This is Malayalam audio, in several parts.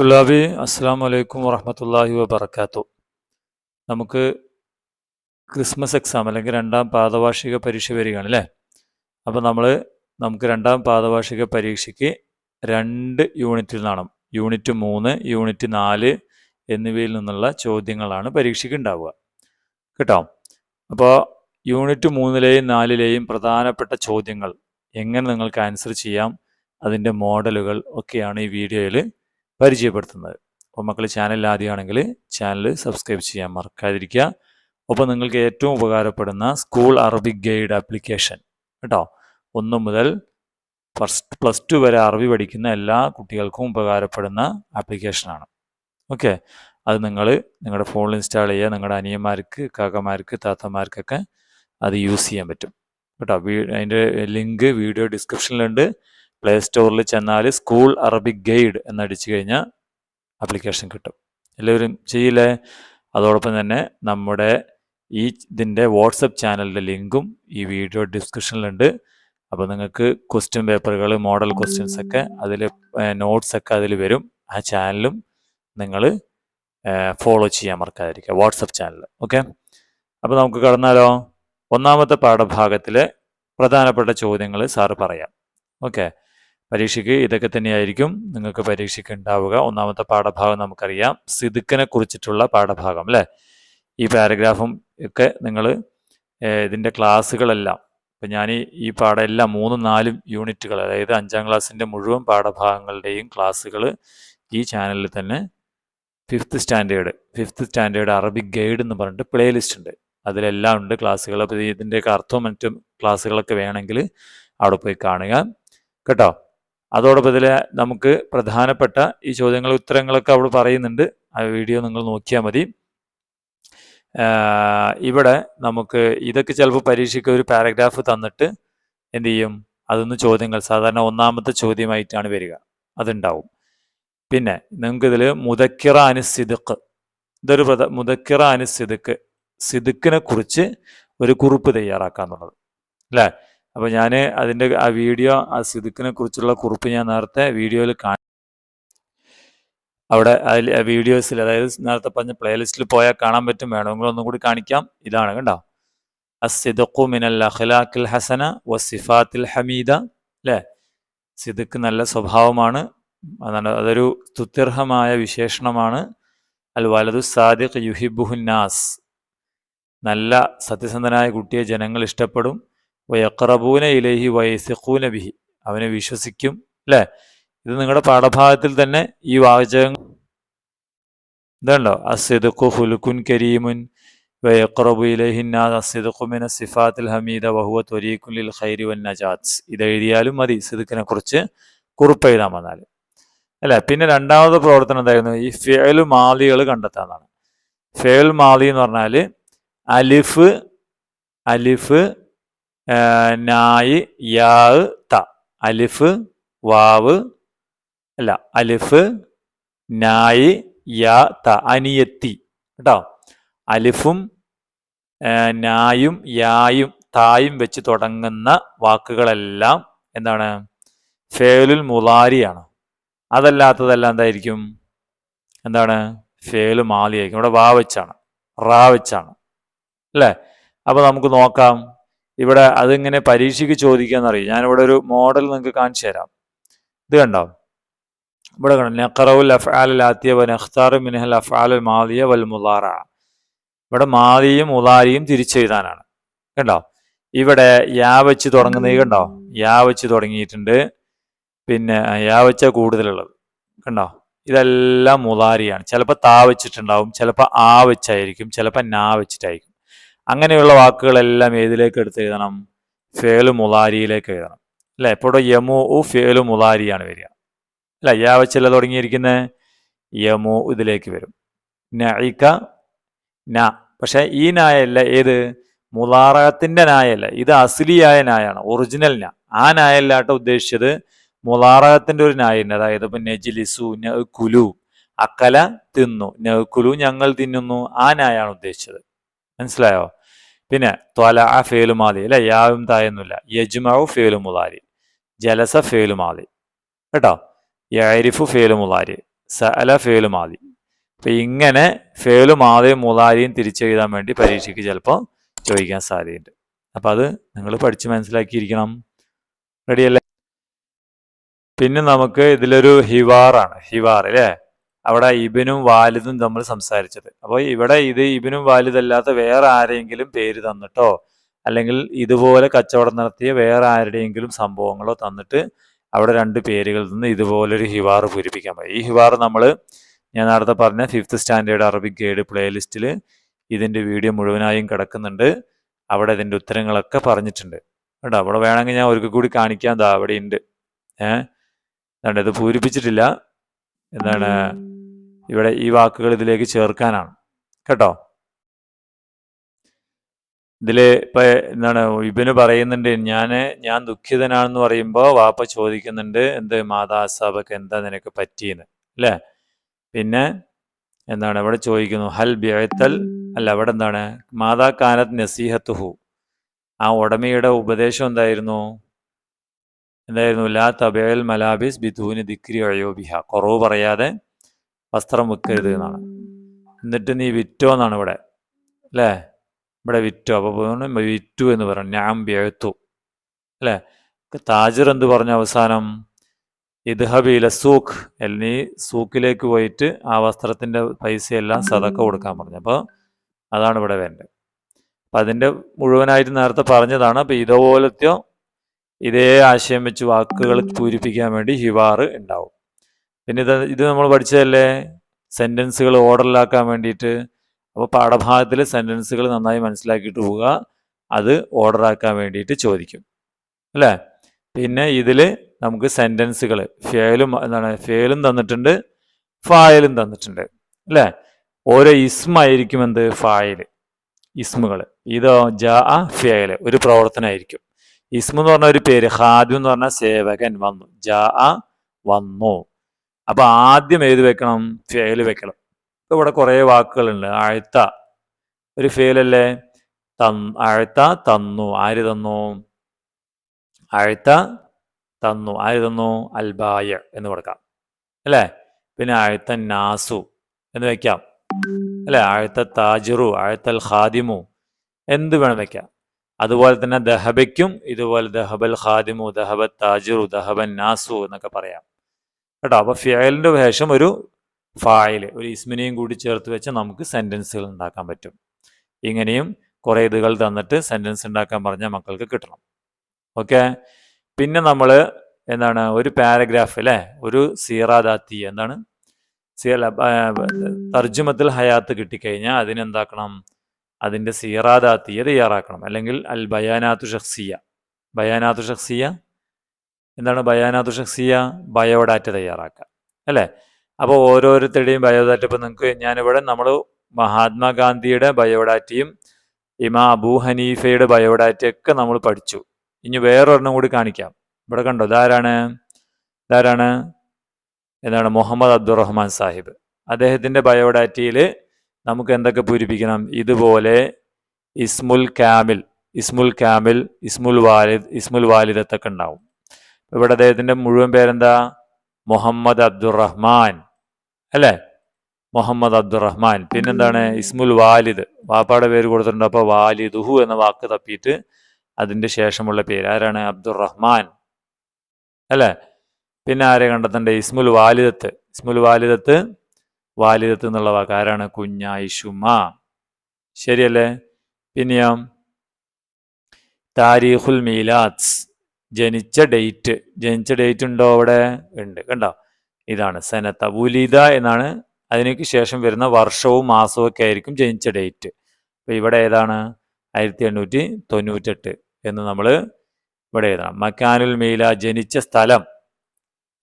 തുല്ലാബി അസ്സാം വലൈക്കും വറഹമത്തല്ലാഹി വബർക്കാത്തു നമുക്ക് ക്രിസ്മസ് എക്സാം അല്ലെങ്കിൽ രണ്ടാം പാദവാർഷിക പരീക്ഷ വരികയാണ് അല്ലേ? അപ്പോൾ നമ്മൾ നമുക്ക് രണ്ടാം പാദവാർഷിക പരീക്ഷയ്ക്ക് രണ്ട് യൂണിറ്റിൽ നിന്നാണ് യൂണിറ്റ് മൂന്ന് യൂണിറ്റ് നാല് എന്നിവയിൽ നിന്നുള്ള ചോദ്യങ്ങളാണ് പരീക്ഷയ്ക്ക് ഉണ്ടാവുക. കേട്ടോ? അപ്പോൾ യൂണിറ്റ് മൂന്നിലെയും നാലിലെയും പ്രധാനപ്പെട്ട ചോദ്യങ്ങൾ എങ്ങനെ നിങ്ങൾക്ക് ആൻസർ ചെയ്യാം അതിന്റെ മോഡലുകൾ ഒക്കെയാണ് ഈ വീഡിയോയിൽ പരിചയപ്പെടുത്തുന്നത്. അപ്പോൾ മക്കൾ ചാനൽ ആദ്യമാണെങ്കിൽ ചാനൽ സബ്സ്ക്രൈബ് ചെയ്യാൻ മറക്കാതിരിക്കുക. ഒപ്പം നിങ്ങൾക്ക് ഏറ്റവും ഉപകാരപ്പെടുന്ന സ്കൂൾ അറബിക് ഗൈഡ് ആപ്ലിക്കേഷൻ കേട്ടോ. ഒന്ന് മുതൽ ഫസ്റ്റ് പ്ലസ് ടു വരെ അറബി പഠിക്കുന്ന എല്ലാ കുട്ടികൾക്കും ഉപകാരപ്പെടുന്ന ആപ്ലിക്കേഷനാണ് ഓക്കെ അത് നിങ്ങൾ നിങ്ങളുടെ ഫോണിൽ ഇൻസ്റ്റാൾ ചെയ്യുക. നിങ്ങളുടെ അനിയന്മാർക്ക് കാക്കമാർക്ക് താത്തമാർക്കൊക്കെ അത് യൂസ് ചെയ്യാൻ പറ്റും. കേട്ടോ? വീ അതിന്റെ ലിങ്ക് വീഡിയോ ഡിസ്ക്രിപ്ഷനിലുണ്ട് പ്ലേ സ്റ്റോറിൽ ചെന്നാൽ സ്കൂൾ അറബിക് ഗൈഡ് എന്നടിച്ചു കഴിഞ്ഞാൽ ആപ്ലിക്കേഷൻ കിട്ടും. എല്ലാവരും ചെയ്യില്ലേ? അതോടൊപ്പം തന്നെ നമ്മുടെ ഈ ഇതിന്റെ വാട്സപ്പ് ചാനലിന്റെ ലിങ്കും ഈ വീഡിയോ ഡിസ്ക്രിപ്ഷനിലുണ്ട് അപ്പോൾ നിങ്ങൾക്ക് ക്വസ്റ്റ്യൻ പേപ്പറുകൾ മോഡൽ ക്വസ്റ്റ്യൻസ് ഒക്കെ അതിൽ നോട്ട്സ് ഒക്കെ അതിൽ വരും. ആ ചാനലും നിങ്ങൾ ഫോളോ ചെയ്യാൻ മറക്കാതിരിക്കുക. വാട്സപ്പ് ചാനൽ ഓക്കെ അപ്പോൾ നമുക്ക് കടന്നാലോ? ഒന്നാമത്തെ പാഠഭാഗത്തിലെ പ്രധാനപ്പെട്ട ചോദ്യങ്ങൾ സാറ് പറയാം. ഓക്കെ പരീക്ഷയ്ക്ക് ഇതൊക്കെ തന്നെയായിരിക്കും നിങ്ങൾക്ക് പരീക്ഷയ്ക്ക് ഉണ്ടാവുക. ഒന്നാമത്തെ പാഠഭാഗം നമുക്കറിയാം. സിദുക്കിനെ കുറിച്ചിട്ടുള്ള പാഠഭാഗം അല്ലേ? ഈ പാരഗ്രാഫും ഒക്കെ നിങ്ങൾ ഇതിന്റെ ക്ലാസ്സുകളെല്ലാം ഇപ്പം ഞാൻ ഈ പാഠം എല്ലാം മൂന്നും നാലും യൂണിറ്റുകൾ അതായത് അഞ്ചാം ക്ലാസ്സിന്റെ മുഴുവൻ പാഠഭാഗങ്ങളുടെയും ക്ലാസ്സുകൾ ഈ ചാനലിൽ തന്നെ fifth standard fifth standard Arabic guide എന്ന് പറഞ്ഞിട്ട് പ്ലേലിസ്റ്റ് ഉണ്ട്. അതിലെല്ലാം ഉണ്ട് ക്ലാസ്സുകൾ. അപ്പോൾ ഇതിന്റെയൊക്കെ അർത്ഥവും മറ്റും ക്ലാസ്സുകളൊക്കെ വേണമെങ്കിൽ അവിടെ പോയി കാണുക. കേട്ടോ? അതോടൊപ്പം ഇതിൽ നമുക്ക് പ്രധാനപ്പെട്ട ഈ ചോദ്യങ്ങൾ ഉത്തരങ്ങളൊക്കെ അവിടെ പറയുന്നുണ്ട്. ആ വീഡിയോ നിങ്ങൾ നോക്കിയാൽ മതി. ഇവിടെ നമുക്ക് ഇതൊക്കെ ചിലപ്പോൾ പരീക്ഷയ്ക്ക് ഒരു പാരഗ്രാഫ് തന്നിട്ട് എന്ത് ചെയ്യും? അതൊന്ന് ചോദ്യങ്ങൾ സാധാരണ ഒന്നാമത്തെ ചോദ്യമായിട്ടാണ് വരിക. അതുണ്ടാവും. പിന്നെ നിങ്ങൾക്ക് ഇതിൽ മുദക്കിറ അനുസിദുക്ക് ഇതൊരു പ്രധ മുതക്കിറ അനുസിദുക്ക് സിദുക്കിനെ കുറിച്ച് ഒരു കുറിപ്പ് തയ്യാറാക്കാന്നുള്ളത്. അല്ലേ? അപ്പോൾ ഞാൻ അതിന്റെ ആ വീഡിയോ ആ സിദുക്കിനെ കുറിച്ചുള്ള കുറിപ്പ് ഞാൻ നേരത്തെ വീഡിയോയിൽ കാണി അവിടെ അതിൽ വീഡിയോസിൽ അതായത് നേരത്തെ പറഞ്ഞ പ്ലേലിസ്റ്റിൽ പോയാൽ കാണാൻ പറ്റും. വേണമെങ്കിൽ ഒന്നും കൂടി കാണിക്കാം. ഇതാണ് കണ്ടോ? അസിദക്കു മിനൽ അഖ്ലാഖിൽ ഹസന വസിഫാത്തിൽ ഹമീദ. അല്ലേ? സിദുക്ക് നല്ല സ്വഭാവമാണ്. അതാണ് അതൊരു സ്തുത്യർഹമായ വിശേഷണമാണ്. അൽ വലതു സാദിഖ് യുഹിബുഹുന്നാസ് നല്ല സത്യസന്ധനായ കുട്ടിയെ ജനങ്ങൾ ഇഷ്ടപ്പെടും. വയക്കറബൂന ഇലഹി വയസിഖൂന ബിഹി. അവനെ വിശ്വസിക്കും അല്ലേ ഇത് നിങ്ങളുടെ പാഠഭാഗത്തിൽ തന്നെ ഈ വാചകം ഇതുണ്ടോ? അസിദുഖു ഹുലുക്കുൻ കരീമുൻ വയക്കറബു ഇലഹിന്നാ അസിദുഖുമിന സിഫാത്തിൽ ഹമീദ വഹുവ ത്വരീഖുൻ ഖൈരി വൻ നജാത്ത്. ഇത് എഴുതിയാലും മതി സിദുക്കിനെ കുറിച്ച് കുറിപ്പ് എഴുതാൻ വന്നാൽ അല്ല? പിന്നെ രണ്ടാമത്തെ പ്രവർത്തനം എന്തായിരുന്നു? ഈ ഫേലു മാലികൾ കണ്ടെത്താന്നാണ്. ഫേൽ മാലി എന്ന് പറഞ്ഞാൽ അലിഫ് അലിഫ് നായി യാ ത. അലിഫ് വാവ് അല്ല അലിഫ് നായി യാ ത. അനിയത്തി. കേട്ടോ? അലിഫും നായും യായും തായും വെച്ച് തുടങ്ങുന്ന വാക്കുകളെല്ലാം എന്താണ്? ഫേലുൽ മുലാരിയാണ് അതല്ലാത്തതെല്ലാം എന്തായിരിക്കും? എന്താണ്? ഫേൽ മാലിയായിരിക്കും. ഇവിടെ വാ വെച്ചാണ്. റാ വെച്ചാണ്. അല്ലേ? അപ്പോൾ നമുക്ക് നോക്കാം. ഇവിടെ അതിങ്ങനെ പരീക്ഷയ്ക്ക് ചോദിക്കാന്നറിയും? ഞാനിവിടെ ഒരു മോഡൽ നിങ്ങൾക്ക് കാണിച്ചു തരാം. ഇത് കണ്ടോ? ഇവിടെ കണ്ടോ? നെഖറവുൽ അഫ്ആൽ ആത്തിയ മിനഹൽ അഫ്ആൽ മാലിയ വൽ മുലാറ ഇവിടെ മാലിയും മുലാരിയും തിരിച്ചെഴുതാനാണ്. കണ്ടോ? ഇവിടെ യാ വെച്ച് തുടങ്ങുന്നത് കണ്ടോ? യാ വെച്ച് തുടങ്ങിയിട്ടുണ്ട്. പിന്നെ യാ വെച്ച കൂടുതലുള്ളത്. കണ്ടോ? ഇതെല്ലാം മുലാരിയാണ് ചിലപ്പോൾ താ വെച്ചിട്ടുണ്ടാവും. ചിലപ്പോൾ ആ വെച്ചായിരിക്കും. ചിലപ്പോൾ നാ വെച്ചിട്ടായിരിക്കും. അങ്ങനെയുള്ള വാക്കുകളെല്ലാം ഏതിലേക്ക് എടുത്ത് എഴുതണം ഫേലു മുലാരിയിലേക്ക് എഴുതണം. അല്ലേ? ഇവിടെ യമു ഉ ഫേലു മുലാരിയാണ് വരിക. അല്ല? യാ വെച്ചല്ല തുടങ്ങിയിരിക്കുന്നത് യമു ഇതിലേക്ക് വരും. നഇക ന. പക്ഷേ ഈ നായല്ല ഏത്? മുലാറത്തിന്റെ നായല്ല ഇത് അസിലിയായ നായാണ്. ഒറിജിനൽ ന. ആ നായല്ലാട്ടോ ഉദ്ദേശിച്ചത് മുലാറകത്തിന്റെ ഒരു നായുണ്ട് അതായത് ഇപ്പൊ നെജിലിസു കുലു. അക്കല തിന്നു. കുലു ഞങ്ങൾ തിന്നുന്നു. ആ നായാണ് ഉദ്ദേശിച്ചത്. മനസ്സിലായോ? പിന്നെ ത്വല ആ ഫേലു മാലി അല്ലെ? യാവും തായൊന്നുമില്ല യജ്മു ഫേലുമുലാരി ജലസ ഫേലുമാതി കേട്ടോ? യരിഫു ഫേലുമുലാരി സഅല ഫേലുമാതി അപ്പം ഇങ്ങനെ ഫേലുമാതയും മുലാരിയും തിരിച്ചെഴുതാൻ വേണ്ടി പരീക്ഷയ്ക്ക് ചിലപ്പോൾ ചോദിക്കാൻ സാധ്യതയുണ്ട്. അപ്പൊ അത് നിങ്ങൾ പഠിച്ച് മനസ്സിലാക്കിയിരിക്കണം. റെഡിയല്ലേ പിന്നെ നമുക്ക് ഇതിലൊരു ഹിവാറാണ്. ഹിവാർ അല്ലേ? അവിടെ ഇബിനും വാലിദും തമ്മിൽ സംസാരിച്ചത്. അപ്പോൾ ഇവിടെ ഇത് ഇബിനും വാലിദല്ലാത്ത വേറെ ആരെങ്കിലും പേര് തന്നിട്ടോ അല്ലെങ്കിൽ ഇതുപോലെ കച്ചവടം നടത്തിയ വേറെ ആരുടെയെങ്കിലും സംഭവങ്ങളോ തന്നിട്ട് അവിടെ രണ്ട് പേരുകളിൽ നിന്ന് ഇതുപോലൊരു ഹിവാർ പൂരിപ്പിക്കാൻ പറ്റും ഈ ഹിവാർ നമ്മൾ ഞാൻ നേരത്തെ പറഞ്ഞ ഫിഫ്ത്ത് സ്റ്റാൻഡേർഡ് അറബിക് ഗൈഡ് പ്ലേലിസ്റ്റിൽ ഇതിന്റെ വീഡിയോ മുഴുവനായും കിടക്കുന്നുണ്ട്. അവിടെ ഇതിന്റെ ഉത്തരങ്ങളൊക്കെ പറഞ്ഞിട്ടുണ്ട്. കേട്ടോ അവിടെ വേണമെങ്കിൽ ഞാൻ ഒരിക്കൽ കൂടി കാണിക്കാം ദാ അവിടെ ഉണ്ട് ഏഹ് ഇത് പൂരിപ്പിച്ചിട്ടില്ല. എന്താണ്? ഇവിടെ ഈ വാക്കുകൾ ഇതിലേക്ക് ചേർക്കാനാണ്. കേട്ടോ? ഇതിൽ ഇപ്പൊ എന്താണ് ഇബിന് പറയുന്നുണ്ട് ഞാൻ ഞാൻ ദുഃഖിതനാണെന്ന് പറയുമ്പോൾ വാപ്പ ചോദിക്കുന്നുണ്ട് എന്ത് മാതാസാബക്ക് എന്താ നിനക്ക് പറ്റിയെന്ന്? അല്ലേ? പിന്നെ എന്താണ് അവിടെ ചോദിക്കുന്നു ഹൽ ബിഴത്തൽ അല്ല അവിടെ എന്താണ് മാതാ കാനത്ത് നസീഹത്തുഹു. ആ ഉടമയുടെ ഉപദേശം എന്തായിരുന്നു? എന്തായിരുന്നു? ലാ തബേൽ മലാബിസ് ബിധൂന് ദിക്രി അയോബിഹ കുറവ് പറയാതെ വസ്ത്രം വെക്കരുത് എന്നാണ്. എന്നിട്ട് നീ വിറ്റോ എന്നാണ് ഇവിടെ. അല്ലേ? ഇവിടെ വിറ്റോ. അപ്പോൾ വിറ്റു എന്ന് പറഞ്ഞു. ഞാൻ വ്യഴുത്തു അല്ലേ? താജർ എന്ത് പറഞ്ഞു അവസാനം? ഇദ്ഹബില സൂഖ്. നീ സൂക്കിലേക്ക് പോയിട്ട് ആ വസ്ത്രത്തിന്റെ പൈസയെല്ലാം സതക്ക കൊടുക്കാൻ പറഞ്ഞു. അപ്പോൾ അതാണ് ഇവിടെ വേണ്ടത്. അപ്പം അതിന്റെ മുഴുവനായിട്ട് നേരത്തെ പറഞ്ഞതാണ്. അപ്പോൾ ഇതുപോലത്തെയോ ഇതേ ആശയം വെച്ച് വാക്കുകൾ പൂരിപ്പിക്കാൻ വേണ്ടി ഹിവാറ് ഉണ്ടാവും. പിന്നെ ഇത് ഇത് നമ്മൾ പഠിച്ചതല്ലേ? സെന്റൻസുകൾ ഓർഡറിലാക്കാൻ വേണ്ടിയിട്ട്. അപ്പോൾ പാഠഭാഗത്തിൽ സെന്റൻസുകൾ നന്നായി മനസ്സിലാക്കിയിട്ട് പോവുക. അത് ഓർഡറാക്കാൻ വേണ്ടിയിട്ട് ചോദിക്കും. അല്ലേ? പിന്നെ ഇതിൽ നമുക്ക് സെന്റൻസുകൾ ഫേലും എന്താണ്? ഫേലും തന്നിട്ടുണ്ട്. ഫായലും തന്നിട്ടുണ്ട്. അല്ലേ? ഓരോ ഇസ്മായിരിക്കും എന്ത്? ഫായൽ ഇസ്മുകൾ ഇതോ ജാ ഫേൽ ഒരു പ്രവർത്തനമായിരിക്കും ഇസ്മു എന്ന് പറഞ്ഞ ഒരു പേര്. ഹാദ്യം എന്ന് പറഞ്ഞാൽ സേവകൻ വന്നു. ജാ വന്നു. അപ്പൊ ആദ്യം ഏത് വെക്കണം? ഫേൽ വെക്കണം. ഇവിടെ കുറേ വാക്കുകളുണ്ട്. ആഴ്ത്ത. ഒരു ഫേലല്ലേ തന്ന് ആഴ്ത്ത തന്നു. ആര് തന്നു? ആഴ്ത്ത തന്നു. ആര് തന്നു? അൽബായ എന്ന് കൊടുക്കാം. അല്ലേ? പിന്നെ ആഴ്ത്ത നാസു എന്ന് വെക്കാം. അല്ലേ? ആഴ്ത്ത താജിറു ആഴ്ത്തൽ ഖാദിമു എന്ത് വേണം വെക്കാം? അതുപോലെ തന്നെ ദഹബയ്ക്കും ഇതുപോലെ ദഹബൽ ഖാദിമു ദഹബ താജിറു ദഹബൻ നാസു എന്നൊക്കെ പറയാം. കേട്ടോ? അപ്പൊ ഫിയലിന്റെ ശേഷം ഒരു ഫായിൽ ഒരു ഇസ്മിനെയും കൂടി ചേർത്ത് വെച്ച് നമുക്ക് സെന്റൻസുകൾ ഉണ്ടാക്കാൻ പറ്റും. ഇങ്ങനെയും കുറേ ഇതുകൾ തന്നിട്ട് സെന്റൻസ് ഉണ്ടാക്കാൻ പറഞ്ഞാൽ മക്കൾക്ക് കിട്ടണം. ഓക്കെ? പിന്നെ നമ്മൾ എന്താണ്? ഒരു പാരഗ്രാഫ് അല്ലേ? ഒരു സീറാദാത്തി എന്താണ്? സീറ തർജുമത്തിൽ ഹയാത്ത് കിട്ടിക്കഴിഞ്ഞാൽ അതിനെന്താക്കണം? അതിന്റെ സീറാദാത്തിയെ തയ്യാറാക്കണം. അല്ലെങ്കിൽ അൽ ബയാനാത്തു ഷഖ്സിയ ബയാനാത്തു ഷഖ്സിയ എന്താണ് ബയാനാത്തു ഷഖ്സിയ ബയോഡാറ്റ തയ്യാറാക്കുക അല്ലേ? അപ്പോൾ ഓരോരുത്തരുടെയും ബയോഡാറ്റ ഇപ്പോൾ നിങ്ങൾക്ക് ഞാനിവിടെ നമ്മൾ മഹാത്മാഗാന്ധിയുടെ ബയോഡാറ്റയും ഇമാ അബൂ ഹനീഫയുടെ ബയോഡാറ്റയൊക്കെ നമ്മൾ പഠിച്ചു. ഇനി വേറൊരെണ്ണം കൂടി കാണിക്കാം. ഇവിടെ കണ്ടോ ഇതാരാണ്? ഇതാരാണ്? എന്താണ് മുഹമ്മദ് അബ്ദുറഹ്മാൻ സാഹിബ്. അദ്ദേഹത്തിന്റെ ബയോഡാറ്റയിൽ നമുക്ക് എന്തൊക്കെ പൂരിപ്പിക്കണം? ഇതുപോലെ ഇസ്മുൽ കാമിൽ ഇസ്മുൽ കാമിൽ ഇസ്മുൽ വാലിദ് ഇസ്മുൽ വാലിദത്തൊക്കെ ഉണ്ടാവും. ഇവിടെ അദ്ദേഹത്തിന്റെ മുഴുവൻ പേരെന്താ? മുഹമ്മദ് അബ്ദുറഹ്മാൻ. അല്ലേ? മുഹമ്മദ് അബ്ദുറഹ്മാൻ. പിന്നെന്താണ്? ഇസ്മുൽ വാലിദ്. വാപ്പാടെ പേര് കൊടുത്തിട്ടുണ്ട്. അപ്പോൾ വാലിദുഹു എന്ന വാക്ക് തപ്പിയിട്ട് അതിന്റെ ശേഷമുള്ള പേര്. ആരാണ്? അബ്ദുറഹ്മാൻ. അല്ലേ? പിന്നെ ആരെ കണ്ടെത്തണ്ടേ? ഇസ്മുൽ വാലിദത്ത്. ഇസ്മുൽ വാലിദത്ത് വാലിദത്ത് എന്നുള്ള വാക്ക്. ആരാണ്? കുഞ്ഞായിഷുമ ശരിയല്ലേ? പിന്നെയോ? താരീഖുൽ മീലാത്സ് ജനിച്ച ഡേറ്റ് ജനിച്ച ഡേറ്റ് ഉണ്ടോ അവിടെ? ഉണ്ട്. കണ്ടോ? ഇതാണ് സനത്ത വുലിത എന്നാണ് അതിനേക്ക് ശേഷം വരുന്ന വർഷവും മാസവും ഒക്കെ ആയിരിക്കും ജനിച്ച ഡേറ്റ് അപ്പോൾ ഇവിടെ ഏതാണ്? ആയിരത്തി എണ്ണൂറ്റി തൊണ്ണൂറ്റെട്ട് എന്ന് നമ്മൾ ഇവിടെ എഴുതണം. മക്കാനുൽ മീല ജനിച്ച സ്ഥലം.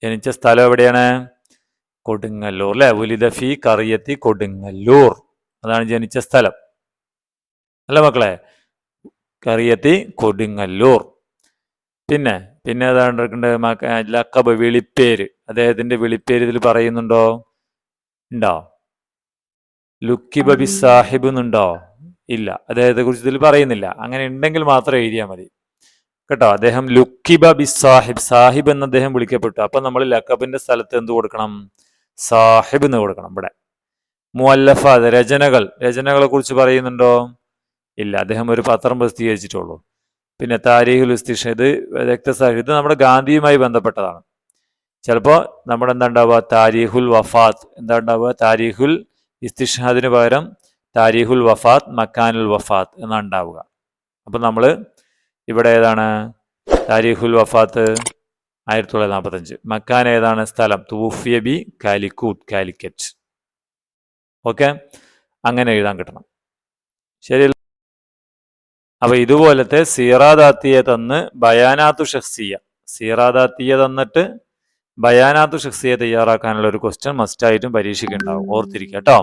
ജനിച്ച സ്ഥലം എവിടെയാണ്? കൊടുങ്ങല്ലൂർ അല്ലെ? ഉലിദഫി കറിയത്തി കൊടുങ്ങല്ലൂർ. അതാണ് ജനിച്ച സ്ഥലം. അല്ല മക്കളെ? കറിയത്തി കൊടുങ്ങല്ലൂർ. പിന്നെ പിന്നെ ഏതാണ്ട് ലക്കബ് വിളിപ്പേര്. അദ്ദേഹത്തിന്റെ വിളിപ്പേര് ഇതിൽ പറയുന്നുണ്ടോ? ഉണ്ടോ? ലുക്കിബ ബി സാഹിബ് എന്നുണ്ടോ? ഇല്ല. അദ്ദേഹത്തെ കുറിച്ച് ഇതിൽ പറയുന്നില്ല. അങ്ങനെ ഉണ്ടെങ്കിൽ മാത്രം എഴുതിയാൽ മതി. കേട്ടോ? അദ്ദേഹം ലുക്കിബ ബി സാഹിബ് സാഹിബ് എന്ന് അദ്ദേഹം വിളിക്കപ്പെട്ടു. അപ്പൊ നമ്മൾ ലക്കബിന്റെ സ്ഥലത്ത് എന്ത് കൊടുക്കണം? സാഹിബ് എന്ന് കൊടുക്കണം ഇവിടെ. മുഅല്ലഫാദ് രചനകൾ. രചനകളെ കുറിച്ച് പറയുന്നുണ്ടോ? ഇല്ല. അദ്ദേഹം ഒരു പത്രം പ്രസിദ്ധീകരിച്ചിട്ടുള്ളൂ. പിന്നെ താരീഖുൽ ഇസ്തിഷ ഇത് രക്തസാക്ഷി ഇത് നമ്മുടെ ഗാന്ധിയുമായി ബന്ധപ്പെട്ടതാണ്. ചിലപ്പോൾ നമ്മുടെ എന്താ ഉണ്ടാവുക താരീഖുൽ വഫാത്ത്. എന്താ ഉണ്ടാവുക താരീഖുൽ ഇസ്തിഷാദിന് പകരം താരീഖുൽ വഫാത്ത് മക്കാനുൽ വഫാത്ത് എന്നാണ് ഉണ്ടാവുക അപ്പം നമ്മൾ ഇവിടെ ഏതാണ്? താരീഖുൽ വഫാത്ത് ആയിരത്തി തൊള്ളായിരത്തി നാൽപ്പത്തഞ്ച് മക്കാൻ ഏതാണ് സ്ഥലം? തൂഫിയ ബി കാലിക്കൂട്ട് കാലിക്കറ്റ്. ഓക്കെ? അങ്ങനെ എഴുതാൻ കിട്ടണം. ശരി. അപ്പൊ ഇതുപോലത്തെ സീറാദാത്തിയെ തന്ന് ബയാനാത്തു ഷഹ്സിയ. സീറാദാത്തിയെ തന്നിട്ട് ബയാനാത്തു ഷഹ്സിയെ തയ്യാറാക്കാനുള്ള ഒരു ക്വസ്റ്റ്യൻ മസ്റ്റായിട്ടും പരീക്ഷയ്ക്കുണ്ടാവും ഓർത്തിരിക്കുക കേട്ടോ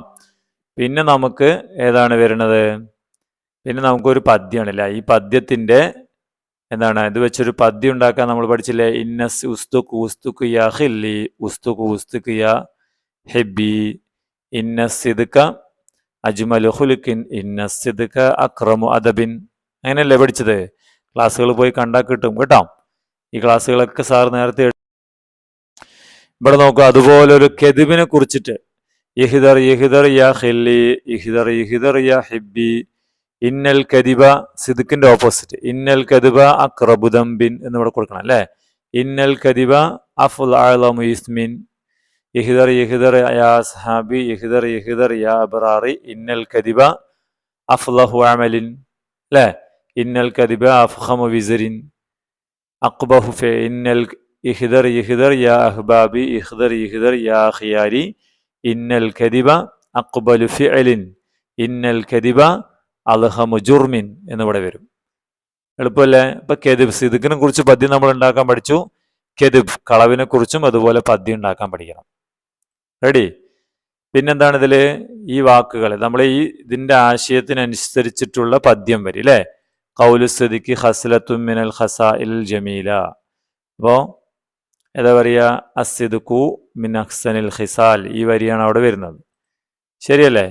പിന്നെ നമുക്ക് ഏതാണ് വരുന്നത്? പിന്നെ നമുക്കൊരു പദ്യമാണല്ലേ ഈ പദ്യത്തിന്റെ എന്താണ്? ഇത് വെച്ചൊരു പദ്യം ഉണ്ടാക്കാൻ നമ്മൾ പഠിച്ചില്ലേ? ഇന്നസ് ഉസ്തുക്ക് ഉസ്തുക്ക് യാ ഹില്ലി ഉസ്തുക്ക് ഉസ്തുക്ക് യാ ഹെബി ഇന്നസ് സിദ്ക അജ്മലു ഹുലുക്കിൻ ഇന്ന സിദ്ക അക്രമു അദബിൻ. അങ്ങനെയല്ലേ പഠിച്ചത്? ക്ലാസ്സുകൾ പോയി കണ്ടാൽ കിട്ടും കേട്ടോ. ഈ ക്ലാസ്സുകളൊക്കെ സാർ നേരത്തെ ഇവിടെ നോക്കുക അതുപോലെ ഒരു കെതിബിനെ കുറിച്ചിട്ട്. ഇഹിദർ ഇഹിദർ യാ ഹില്ലി ഇഹിദർ ഇഹിദർ യാ ഹിബി ഇന്നൽ കദിബ സിദുക്കിന്റെ ഓപ്പോസിറ്റ്. ഇന്നൽ കദിബ അക്രബുദംബിൻ എന്ന് ഇവിടെ കൊടുക്കണം അല്ലേ? ഇന്നൽ കദിബ അഫുൽ ഇസ്മിൻ. ഇഹിദർ ഇഹിദർ യാ സഹാബി ഇഹിദർ ഇഹിദർ യാ അബറാറി ഇന്നൽ കദിബ അഫ്ലഹു അമലിൻ. അല്ലേ? ഇന്നൽ കദിബ അഫ്ഹമു വിസരിൻ അക്ബഹു ഫെ ഇന്നൽ ഇഹ്ദർ ഇഹ്ദർ യാ അഹ്ബാബി ഇഹ്ദർ ഇഹ്ദർ യാ ഖിയാരി ഇന്നൽ കദിബ അക്ബലു ഫിഅലിൻ ഇന്നൽ കദിബ അൽഹമു ജുർമിൻ എന്നിവിടെ വരും. എളുപ്പമല്ലേ? ഇപ്പൊ കെദിബ് സിദുക്കിനെ കുറിച്ച് പദ്യം നമ്മൾ ഉണ്ടാക്കാൻ പഠിച്ചു. കെദിബ് കളവിനെ കുറിച്ചും അതുപോലെ പദ്യം ഉണ്ടാക്കാൻ പഠിക്കണം. റെഡി? പിന്നെന്താണ് ഇതിൽ? ഈ വാക്കുകൾ നമ്മൾ ഈ ഇതിന്റെ ആശയത്തിനനുസരിച്ചിട്ടുള്ള പദ്യം വരും അല്ലേ? കൗലുസ്തിക്ക് ഹസ്ലത്തും മിനൽ ഖസാ ഇൽ ജമീല. അപ്പോ എന്താ പറയുക അസിദുക്കു മിൻ അഹ്സനിൽ ഹിസാൽ ഈ വരിയാണ് അവിടെ വരുന്നത്. ശരിയല്ലേ?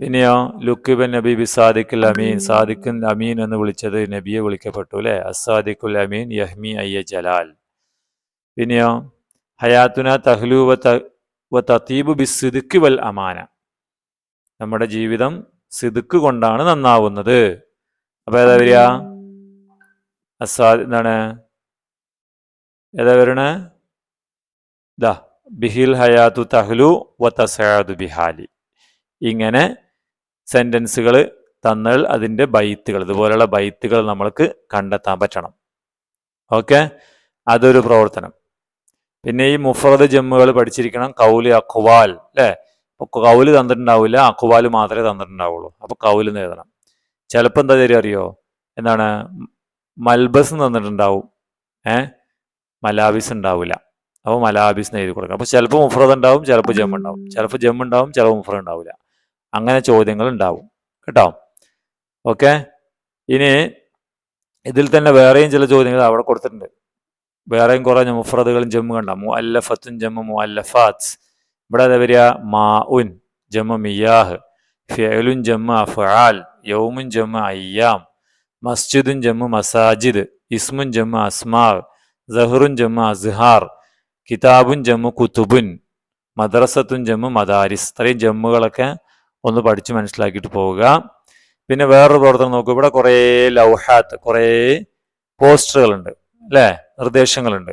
പിന്നെയോ ലുക്കിബൻ നബി ബി സാദിഖുൽ അമീൻ. സാദിഖുൽ അമീൻ എന്ന് വിളിച്ചത് നബിയെ വിളിക്കപ്പെട്ടു അല്ലെ? അസാദിഖുൽ അമീൻ യഹ്മി അയ്യ ജലാൽ. പിന്നെയോ ഹയാത്തുന തഹ്ലു വ തീബു ബി സിദുക്ക് വൽ അമാന. നമ്മുടെ ജീവിതം സിദുക്ക് കൊണ്ടാണ് നന്നാവുന്നത്. അപ്പൊ ഏതാ വരിക? അസാദ് എന്താണ്? ഏതാ വരണേ? ബിഹിൽ ഹയാത്തു തഹ്ലു വ ബിഹാലി. ഇങ്ങനെ സെന്റൻസുകൾ തന്നാൽ അതിന്റെ ബൈത്തുകൾ ഇതുപോലെയുള്ള ബൈത്തുകൾ നമ്മൾക്ക് കണ്ടെത്താൻ പറ്റണം. ഓക്കെ? അതൊരു പ്രവർത്തനം. പിന്നെ ഈ മുഫറദ് ജമ്മുകൾ പഠിച്ചിരിക്കണം കൗൽ അഖ്വാൽ അല്ലേ? കൗൽ തന്നിട്ടുണ്ടാവില്ല അഖ്വാൽ മാത്രമേ തന്നിട്ടുണ്ടാവുള്ളൂ. അപ്പൊ കൗൽ എഴുതണം. ചിലപ്പോൾ എന്താ തരും അറിയോ? എന്താണ് മൽബസ് തന്നിട്ടുണ്ടാവും. ഏ? മലാബിസ് ഉണ്ടാവില്ല അപ്പോൾ മലാബിസ് എഴുതി കൊടുക്കണം. അപ്പോൾ ചിലപ്പോൾ മുഫ്രദ് ഉണ്ടാവും ചിലപ്പോൾ ജം ഉണ്ടാവും. ചിലപ്പോൾ ജം ഉണ്ടാവും ചിലപ്പോൾ മുഫ്രദ് ഉണ്ടാവില്ല അങ്ങനെ ചോദ്യങ്ങൾ ഉണ്ടാവും. കേട്ടോ? ഓക്കെ? ഇനി ഇതിൽ തന്നെ വേറെയും ചില ചോദ്യങ്ങൾ അവിടെ കൊടുത്തിട്ടുണ്ട്. വേറെയും കുറേ മുഫ്രദുകളും ജമ്മു കണ്ട. മുഅല്ലഫത്തും ജമ്മു മുഅല്ലഫാത്ത്. ഇവിടെ എന്താ വരിക? മാ ഉൻ ജമ്മു മിയാഹ്. ഫിയലുൻ ജമ്മ അഫ്ആൽ യൗമുൻ ജമ്മ അയ്യാം മസ്ജിദുൻ ജമ്മു മസാജിദ് ഇസ്മുൻ ജമ്മ അസ്മാർ സഹറുൻ ജമ്മ അസ്ഹാർ കിതാബുൻ ജമ്മു കുത്തുബുൻ മദ്രസത്തുൻ ജമ്മു മദാരിസ്. ഇത്രയും ജമ്മുകളൊക്കെ ഒന്ന് പഠിച്ച് മനസ്സിലാക്കിയിട്ട് പോവുക. പിന്നെ വേറൊരു പ്രവർത്തനം നോക്കുക ഇവിടെ കുറേ ലൗഹാത്ത് കുറേ പോസ്റ്ററുകളുണ്ട് അല്ലേ? നിർദ്ദേശങ്ങളുണ്ട്.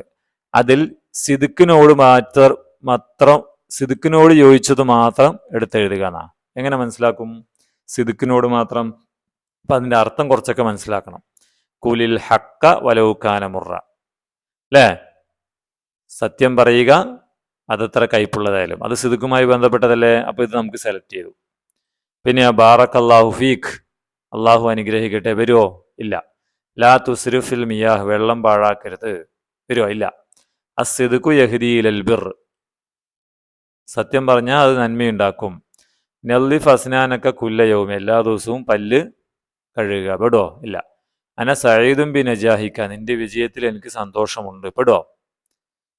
അതിൽ സിദുക്കിനോട് മാറ്റർ മാത്രം സിദുക്കിനോട് യോജിച്ചത് മാത്രം എടുത്തെഴുതുക എന്നാ എങ്ങനെ മനസ്സിലാക്കും? സിദുക്കിനോട് മാത്രം അപ്പം അതിന്റെ അർത്ഥം കുറച്ചൊക്കെ മനസ്സിലാക്കണം. കുലിൽ ഹക്ക വലവുക്കാന മുറ. അല്ലേ സത്യം പറയുക അതത്ര കയ്പുള്ളതായാലും. അത് സിദുക്കുമായി ബന്ധപ്പെട്ടതല്ലേ? അപ്പോൾ ഇത് നമുക്ക് സെലക്ട് ചെയ്തു. പിന്നെ ബാറക് അള്ളാഹു ഫീഖ്. അള്ളാഹു അനുഗ്രഹിക്കട്ടെ. വരുമോ ഇല്ല. ലാ തുസ്രിഫിൽ മിയാഹ്. വെള്ളം പാഴാക്കരുത്. വരുമോ ഇല്ല. അസിദുക്കു യഹദീൽ ബിർ. സത്യം പറഞ്ഞാൽ അത് നന്മയുണ്ടാക്കും. നെല്ലി ഫസ്നാനൊക്കെ കുല്ലയവും എല്ലാ ദിവസവും പല്ല് കഴുകുക. പെടോ ഇല്ല. അന സഴീദും ബി നജാഹിക്ക. നിന്റെ വിജയത്തിൽ എനിക്ക് സന്തോഷമുണ്ട്. പെടോ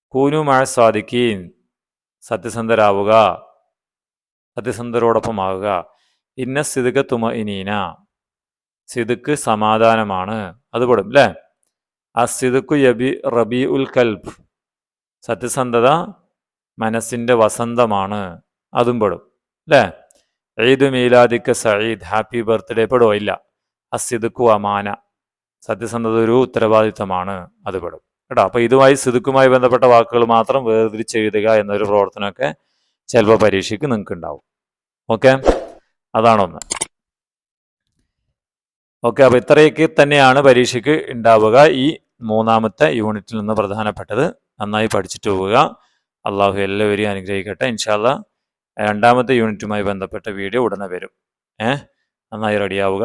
കൂനു മഴ സ്വാദിക്കീൻ സത്യസന്ധരാവുക. സത്യസന്ധരോടൊപ്പമാവുക ഇന്ന സിതുക തുമ ഇനീന സിതുക്ക് സമാധാനമാണ്. അത് പെടും. അല്ലേ ആ സിതുക്കു യബി റബി ഉൽ കൽബ്. സത്യസന്ധത മനസ്സിന്റെ വസന്തമാണ്. അതും പെടും. അല്ലേ ഈദ് മീലാദിക്ക് സയ്യിദ് ഹാപ്പി ബർത്ത്ഡേ പെടോ? ഇല്ല. അസിദുക്കു അമാന. സത്യസന്ധത ഒരു ഉത്തരവാദിത്തമാണ് അത് പെടും. കേട്ടോ അപ്പൊ ഇതുമായി സിദുക്കുമായി ബന്ധപ്പെട്ട വാക്കുകൾ മാത്രം വേർതിരിച്ച് എഴുതുക എന്നൊരു പ്രവർത്തനമൊക്കെ ചിലപ്പോൾ പരീക്ഷയ്ക്ക് നിങ്ങൾക്ക് ഉണ്ടാവും ഓക്കെ അതാണൊന്ന് ഓക്കെ അപ്പൊ ഇത്രയൊക്കെ തന്നെയാണ് പരീക്ഷയ്ക്ക് ഉണ്ടാവുക. ഈ മൂന്നാമത്തെ യൂണിറ്റിൽ നിന്ന് പ്രധാനപ്പെട്ടത്. നന്നായി പഠിച്ചിട്ട് പോവുക. അള്ളാഹു എല്ലാവരെയും അനുഗ്രഹിക്കട്ടെ. ഇൻഷാല്ല രണ്ടാമത്തെ യൂണിറ്റുമായി ബന്ധപ്പെട്ട വീഡിയോ ഉടനെ വരും. ഏഹ് നന്നായി റെഡിയാവുക.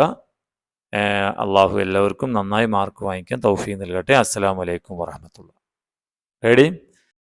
അള്ളാഹു എല്ലാവർക്കും നന്നായി മാർക്ക് വാങ്ങിക്കാൻ തൗഫീ നൽകട്ടെ. അസ്സാം വലൈക്കും വറഹമത്തുള്ള റെഡി?